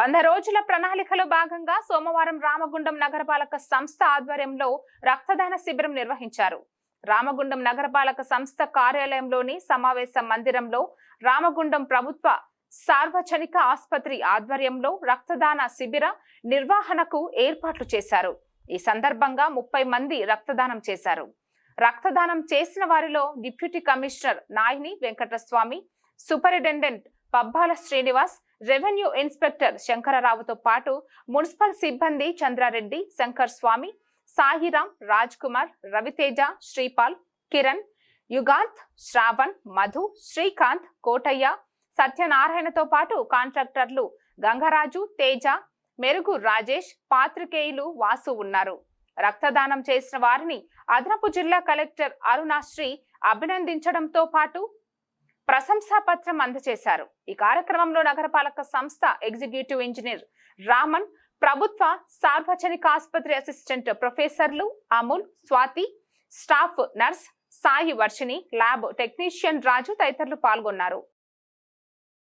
వంద రోజుల ప్రణాళికలో భాగంగా సోమవారం రామగుండం నగరపాలక సంస్థ ఆధ్వర్యంలో రక్తదాన శిబిరం నిర్వహించారు. రామగుండం నగరపాలక సంస్థ కార్యాలయంలోని సమావేశ మందిరంలో రామగుండం ప్రభుత్వ సార్వజనిక ఆసుపత్రి ఆధ్వర్యంలో రక్తదాన శిబిర నిర్వహణకు ఏర్పాట్లు చేశారు. ఈ సందర్భంగా ముప్పై మంది రక్తదానం చేశారు. రక్తదానం చేసిన వారిలో deputy commissioner Naini Venkataswamy superintendent Pabbala Srinivas revenue inspector శంకరరావుతో పాటు మున్సిపల్ సిబ్బంది చంద్రారెడ్డి శంకర్ స్వామి సాయిరాం రాజ్ కుమార్ రవితేజ శ్రీపాల్ కిరణ్ యుగాంత్ శ్రావణ్ మధు శ్రీకాంత్ కోటయ్య సత్యనారాయణతో పాటు కాంట్రాక్టర్లు గంగరాజు తేజ మెరుగు రాజేష్ పాత్రికేయులు వాసు ఉన్నారు. రక్తదానం చేసిన వారిని అదనపు జిల్లా కలెక్టర్ అరుణాశ్రీ అభినందించడంతో పాటు ప్రశంసా పత్రం అందజేశారు. ఈ కార్యక్రమంలో నగరపాలక సంస్థ ఎగ్జిక్యూటివ్ ఇంజనీర్ రామన్ ప్రభుత్వ సార్వజనిక ఆసుపత్రి అసిస్టెంట్ ప్రొఫెసర్లు Amul Swathi staff nurse Sai Varshini lab technician Raju తదితరులు పాల్గొన్నారు.